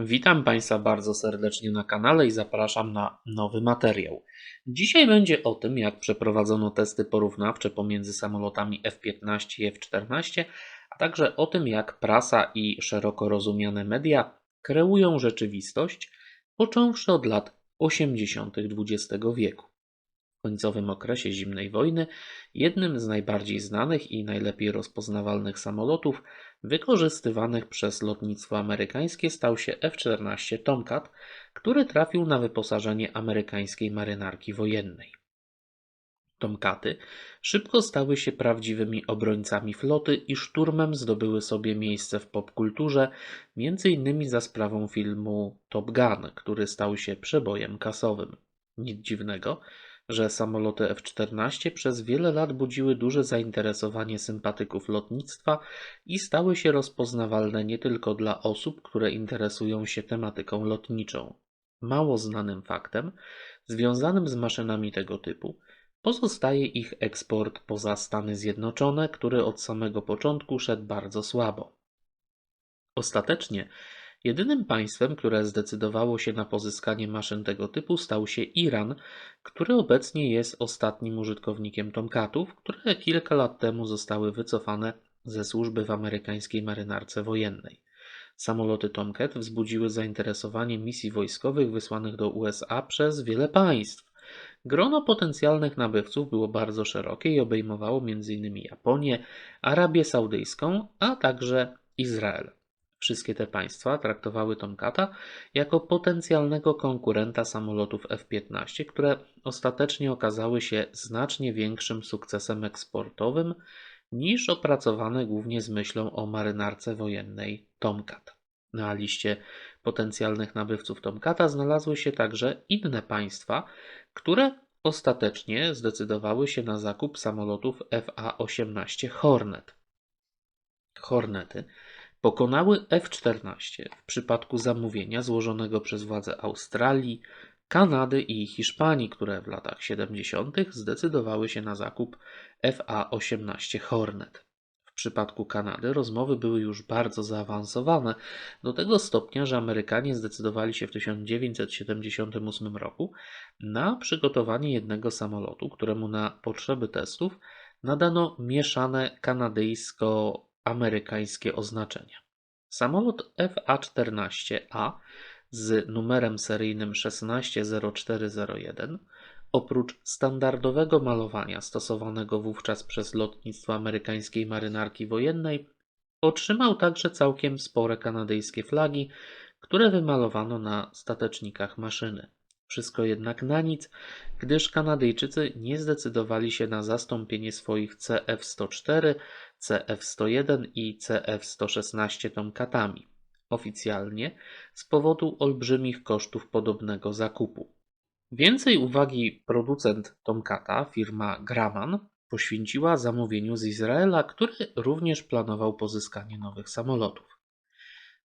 Witam Państwa bardzo serdecznie na kanale i zapraszam na nowy materiał. Dzisiaj będzie o tym, jak przeprowadzono testy porównawcze pomiędzy samolotami F-15 i F-14, a także o tym, jak prasa i szeroko rozumiane media kreują rzeczywistość, począwszy od lat 80. XX wieku. Końcowym okresie zimnej wojny jednym z najbardziej znanych i najlepiej rozpoznawalnych samolotów wykorzystywanych przez lotnictwo amerykańskie stał się F-14 Tomcat, który trafił na wyposażenie amerykańskiej marynarki wojennej. Tomkaty szybko stały się prawdziwymi obrońcami floty i szturmem zdobyły sobie miejsce w popkulturze, m.in. za sprawą filmu Top Gun, który stał się przebojem kasowym. Nic dziwnego, że samoloty F-14 przez wiele lat budziły duże zainteresowanie sympatyków lotnictwa i stały się rozpoznawalne nie tylko dla osób, które interesują się tematyką lotniczą. Mało znanym faktem, związanym z maszynami tego typu, pozostaje ich eksport poza Stany Zjednoczone, który od samego początku szedł bardzo słabo. Ostatecznie Jedynym państwem, które zdecydowało się na pozyskanie maszyn tego typu stał się Iran, który obecnie jest ostatnim użytkownikiem Tomcatów, które kilka lat temu zostały wycofane ze służby w amerykańskiej marynarce wojennej. Samoloty Tomcat wzbudziły zainteresowanie misji wojskowych wysłanych do USA przez wiele państw. Grono potencjalnych nabywców było bardzo szerokie i obejmowało m.in. Japonię, Arabię Saudyjską, a także Izrael. Wszystkie te państwa traktowały Tomcata jako potencjalnego konkurenta samolotów F-15, które ostatecznie okazały się znacznie większym sukcesem eksportowym niż opracowane głównie z myślą o marynarce wojennej Tomcat. Na liście potencjalnych nabywców Tomcata znalazły się także inne państwa, które ostatecznie zdecydowały się na zakup samolotów FA-18 Hornet. Hornety pokonały F-14 w przypadku zamówienia złożonego przez władze Australii, Kanady i Hiszpanii, które w latach 70. zdecydowały się na zakup FA-18 Hornet. W przypadku Kanady rozmowy były już bardzo zaawansowane, do tego stopnia, że Amerykanie zdecydowali się w 1978 roku na przygotowanie jednego samolotu, któremu na potrzeby testów nadano mieszane kanadyjsko amerykańskie oznaczenia. Samolot FA-14A z numerem seryjnym 160401 oprócz standardowego malowania stosowanego wówczas przez lotnictwo amerykańskiej marynarki wojennej otrzymał także całkiem spore kanadyjskie flagi, które wymalowano na statecznikach maszyny. Wszystko jednak na nic, gdyż Kanadyjczycy nie zdecydowali się na zastąpienie swoich CF-104 CF-101 i CF-116 Tomcatami, oficjalnie z powodu olbrzymich kosztów podobnego zakupu. Więcej uwagi producent Tomcata, firma Grumman, poświęciła zamówieniu z Izraela, który również planował pozyskanie nowych samolotów.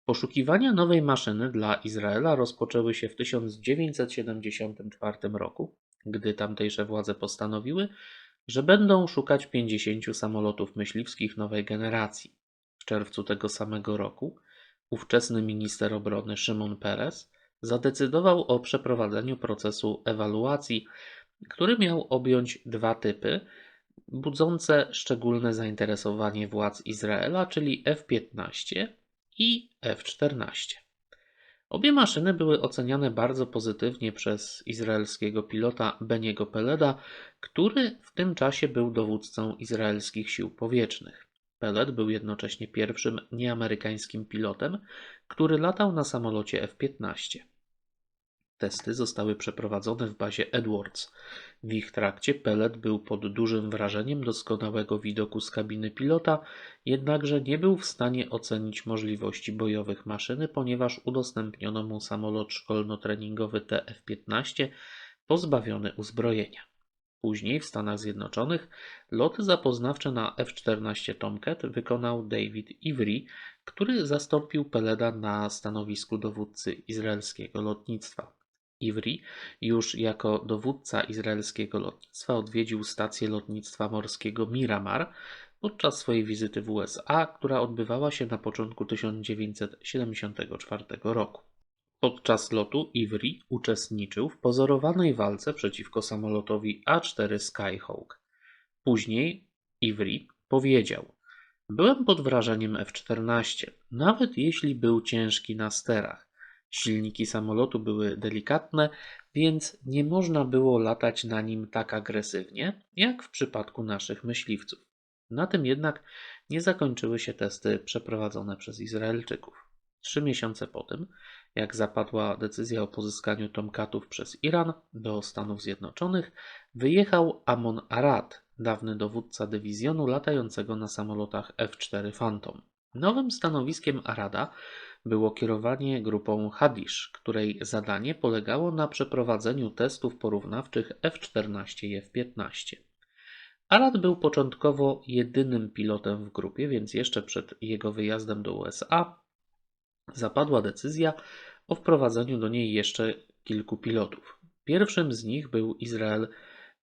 Poszukiwania nowej maszyny dla Izraela rozpoczęły się w 1974 roku, gdy tamtejsze władze postanowiły, że będą szukać 50 samolotów myśliwskich nowej generacji. W czerwcu tego samego roku ówczesny minister obrony Szymon Peres zadecydował o przeprowadzeniu procesu ewaluacji, który miał objąć dwa typy budzące szczególne zainteresowanie władz Izraela, czyli F-15 i F-14. Obie maszyny były oceniane bardzo pozytywnie przez izraelskiego pilota Beniego Peleda, który w tym czasie był dowódcą izraelskich sił powietrznych. Peled był jednocześnie pierwszym nieamerykańskim pilotem, który latał na samolocie F-15. Testy zostały przeprowadzone w bazie Edwards. W ich trakcie Pellet był pod dużym wrażeniem doskonałego widoku z kabiny pilota, jednakże nie był w stanie ocenić możliwości bojowych maszyny, ponieważ udostępniono mu samolot szkolno-treningowy TF-15 pozbawiony uzbrojenia. Później w Stanach Zjednoczonych loty zapoznawcze na F-14 Tomcat wykonał David Ivery, który zastąpił Peleda na stanowisku dowódcy izraelskiego lotnictwa. Ivry już jako dowódca izraelskiego lotnictwa odwiedził stację lotnictwa morskiego Miramar podczas swojej wizyty w USA, która odbywała się na początku 1974 roku. Podczas lotu Ivry uczestniczył w pozorowanej walce przeciwko samolotowi A4 Skyhawk. Później Ivry powiedział: Byłem pod wrażeniem F-14, nawet jeśli był ciężki na sterach. Silniki samolotu były delikatne, więc nie można było latać na nim tak agresywnie, jak w przypadku naszych myśliwców. Na tym jednak nie zakończyły się testy przeprowadzone przez Izraelczyków. Trzy miesiące po tym, jak zapadła decyzja o pozyskaniu Tomkatów przez Iran do Stanów Zjednoczonych, wyjechał Amon Arad, dawny dowódca dywizjonu latającego na samolotach F-4 Phantom. Nowym stanowiskiem Arada było kierowanie grupą Hadish, której zadanie polegało na przeprowadzeniu testów porównawczych F-14 i F-15. Arad był początkowo jedynym pilotem w grupie, więc jeszcze przed jego wyjazdem do USA zapadła decyzja o wprowadzeniu do niej jeszcze kilku pilotów. Pierwszym z nich był Izrael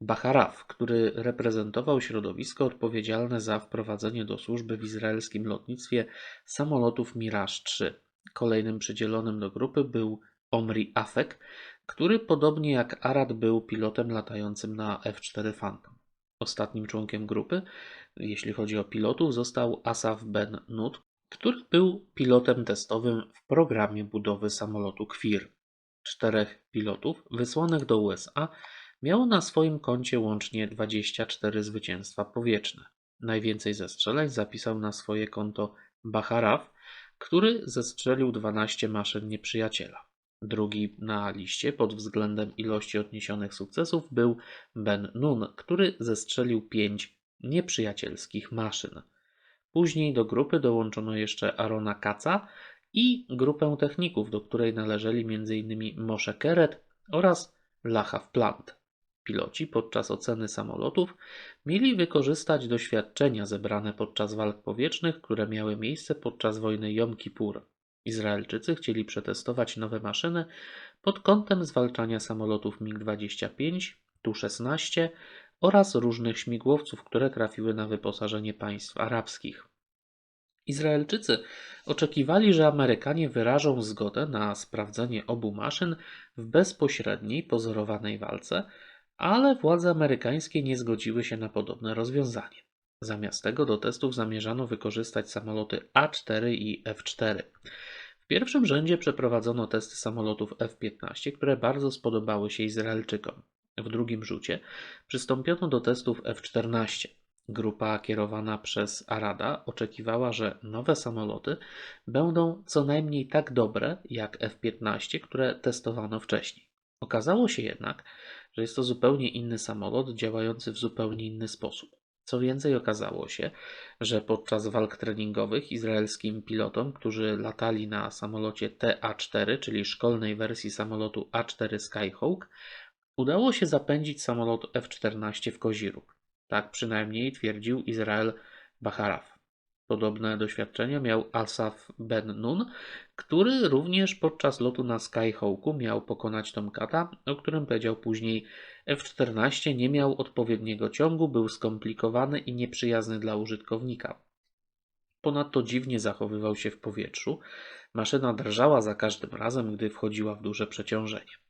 Bacharaf, który reprezentował środowisko odpowiedzialne za wprowadzenie do służby w izraelskim lotnictwie samolotów Mirage-3. Kolejnym przydzielonym do grupy był Omri Afek, który podobnie jak Arad był pilotem latającym na F-4 Phantom. Ostatnim członkiem grupy, jeśli chodzi o pilotów, został Asaf Ben Nut, który był pilotem testowym w programie budowy samolotu Kwir. Czterech pilotów wysłanych do USA miało na swoim koncie łącznie 24 zwycięstwa powietrzne. Najwięcej zestrzeleń zapisał na swoje konto Bacharaf, który zestrzelił 12 maszyn nieprzyjaciela. Drugi na liście pod względem ilości odniesionych sukcesów był Ben Nun, który zestrzelił 5 nieprzyjacielskich maszyn. Później do grupy dołączono jeszcze Arona Kaca i grupę techników, do której należeli m.in. Moshe Keret oraz Lachav Plant. Piloci podczas oceny samolotów mieli wykorzystać doświadczenia zebrane podczas walk powietrznych, które miały miejsce podczas wojny Jom Kippur. Izraelczycy chcieli przetestować nowe maszyny pod kątem zwalczania samolotów MiG-25, Tu-16 oraz różnych śmigłowców, które trafiły na wyposażenie państw arabskich. Izraelczycy oczekiwali, że Amerykanie wyrażą zgodę na sprawdzenie obu maszyn w bezpośredniej, pozorowanej walce, ale władze amerykańskie nie zgodziły się na podobne rozwiązanie. Zamiast tego do testów zamierzano wykorzystać samoloty A4 i F4. W pierwszym rzędzie przeprowadzono testy samolotów F-15, które bardzo spodobały się Izraelczykom. W drugim rzucie przystąpiono do testów F-14. Grupa kierowana przez Arada oczekiwała, że nowe samoloty będą co najmniej tak dobre jak F-15, które testowano wcześniej. Okazało się jednak, że jest to zupełnie inny samolot działający w zupełnie inny sposób. Co więcej, okazało się, że podczas walk treningowych izraelskim pilotom, którzy latali na samolocie TA-4, czyli szkolnej wersji samolotu A4 Skyhawk, udało się zapędzić samolot F-14 w Koziruk. Tak przynajmniej twierdził Izrael Bacharaf. Podobne doświadczenia miał Asaf Ben Nun, który również podczas lotu na Skyhawku miał pokonać Tomkata, o którym powiedział później F-14 nie miał odpowiedniego ciągu, był skomplikowany i nieprzyjazny dla użytkownika. Ponadto dziwnie zachowywał się w powietrzu. Maszyna drżała za każdym razem, gdy wchodziła w duże przeciążenie.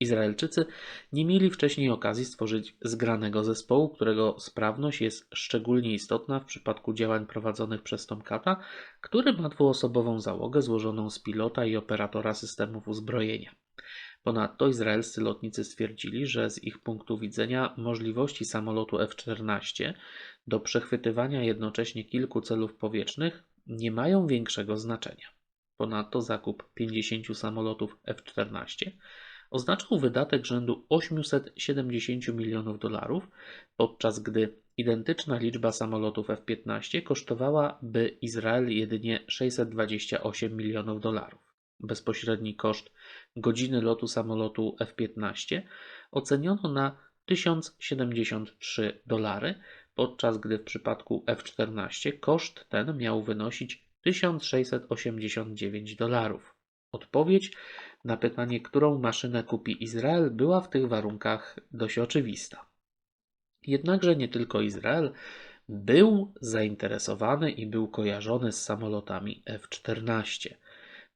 Izraelczycy nie mieli wcześniej okazji stworzyć zgranego zespołu, którego sprawność jest szczególnie istotna w przypadku działań prowadzonych przez Tomkata, który ma dwuosobową załogę złożoną z pilota i operatora systemów uzbrojenia. Ponadto izraelscy lotnicy stwierdzili, że z ich punktu widzenia możliwości samolotu F-14 do przechwytywania jednocześnie kilku celów powietrznych nie mają większego znaczenia. Ponadto zakup 50 samolotów F-14 oznaczał wydatek rzędu 870 milionów dolarów, podczas gdy identyczna liczba samolotów F-15 kosztowałaby Izrael jedynie 628 milionów dolarów. Bezpośredni koszt godziny lotu samolotu F-15 oceniono na 1073 dolary, podczas gdy w przypadku F-14 koszt ten miał wynosić 1689 dolarów. Odpowiedź na pytanie, którą maszynę kupi Izrael, była w tych warunkach dość oczywista. Jednakże nie tylko Izrael był zainteresowany i był kojarzony z samolotami F-14.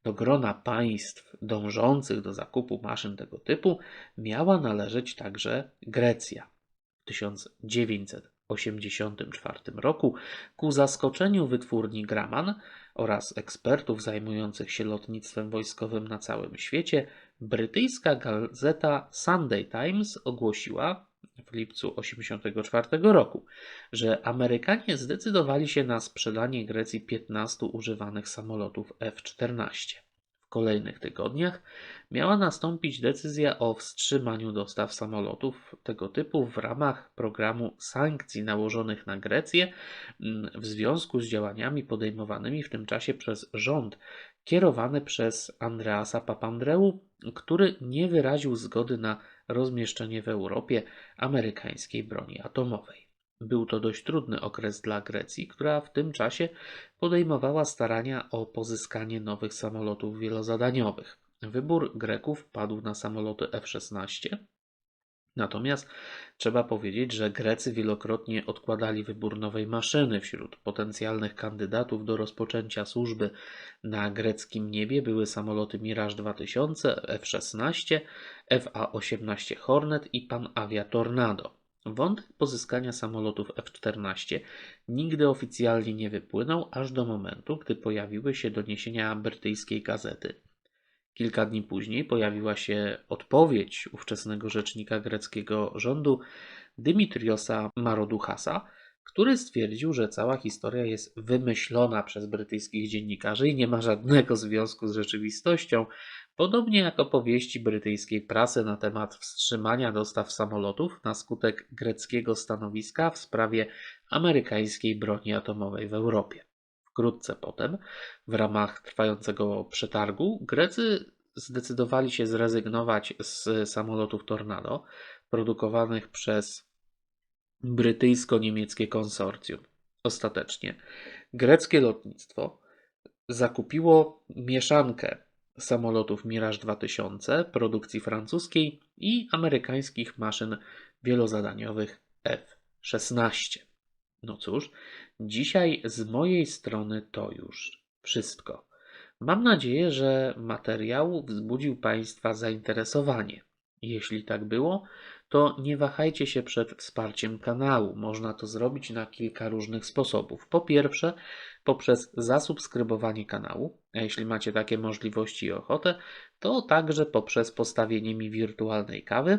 Do grona państw dążących do zakupu maszyn tego typu miała należeć także Grecja. W 1984 roku ku zaskoczeniu wytwórni Grumman oraz ekspertów zajmujących się lotnictwem wojskowym na całym świecie, brytyjska gazeta Sunday Times ogłosiła w lipcu 1984 roku, że Amerykanie zdecydowali się na sprzedanie Grecji 15 używanych samolotów F-14. Kolejnych tygodniach miała nastąpić decyzja o wstrzymaniu dostaw samolotów tego typu w ramach programu sankcji nałożonych na Grecję mm, w związku z działaniami podejmowanymi w tym czasie przez rząd kierowany przez Andreasa Papandreou, który nie wyraził zgody na rozmieszczenie w Europie amerykańskiej broni atomowej. Był to dość trudny okres dla Grecji, która w tym czasie podejmowała starania o pozyskanie nowych samolotów wielozadaniowych. Wybór Greków padł na samoloty F-16. Natomiast trzeba powiedzieć, że Grecy wielokrotnie odkładali wybór nowej maszyny. Wśród potencjalnych kandydatów do rozpoczęcia służby na greckim niebie były samoloty Mirage 2000, F-16, FA-18 Hornet i Pan Avia Tornado. Wątek pozyskania samolotów F-14 nigdy oficjalnie nie wypłynął, aż do momentu, gdy pojawiły się doniesienia brytyjskiej gazety. Kilka dni później pojawiła się odpowiedź ówczesnego rzecznika greckiego rządu Dymitriosa Maroduchasa, który stwierdził, że cała historia jest wymyślona przez brytyjskich dziennikarzy i nie ma żadnego związku z rzeczywistością, podobnie jak opowieści brytyjskiej prasy na temat wstrzymania dostaw samolotów na skutek greckiego stanowiska w sprawie amerykańskiej broni atomowej w Europie. Wkrótce potem, w ramach trwającego przetargu, Grecy zdecydowali się zrezygnować z samolotów Tornado produkowanych przez brytyjsko-niemieckie konsorcjum. Ostatecznie greckie lotnictwo zakupiło mieszankę samolotów Mirage 2000 produkcji francuskiej i amerykańskich maszyn wielozadaniowych F-16. No cóż, dzisiaj z mojej strony to już wszystko. Mam nadzieję, że materiał wzbudził Państwa zainteresowanie. Jeśli tak było, to nie wahajcie się przed wsparciem kanału. Można to zrobić na kilka różnych sposobów. Po pierwsze, poprzez zasubskrybowanie kanału, a jeśli macie takie możliwości i ochotę, to także poprzez postawienie mi wirtualnej kawy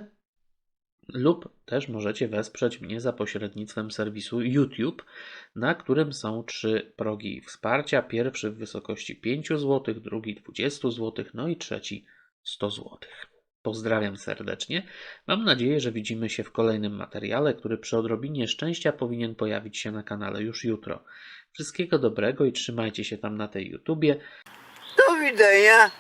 lub też możecie wesprzeć mnie za pośrednictwem serwisu YouTube, na którym są trzy progi wsparcia. Pierwszy w wysokości 5 zł, drugi 20 zł, no i trzeci 100 zł. Pozdrawiam serdecznie. Mam nadzieję, że widzimy się w kolejnym materiale, który przy odrobinie szczęścia powinien pojawić się na kanale już jutro. Wszystkiego dobrego i trzymajcie się tam na tej YouTubie. Do widzenia.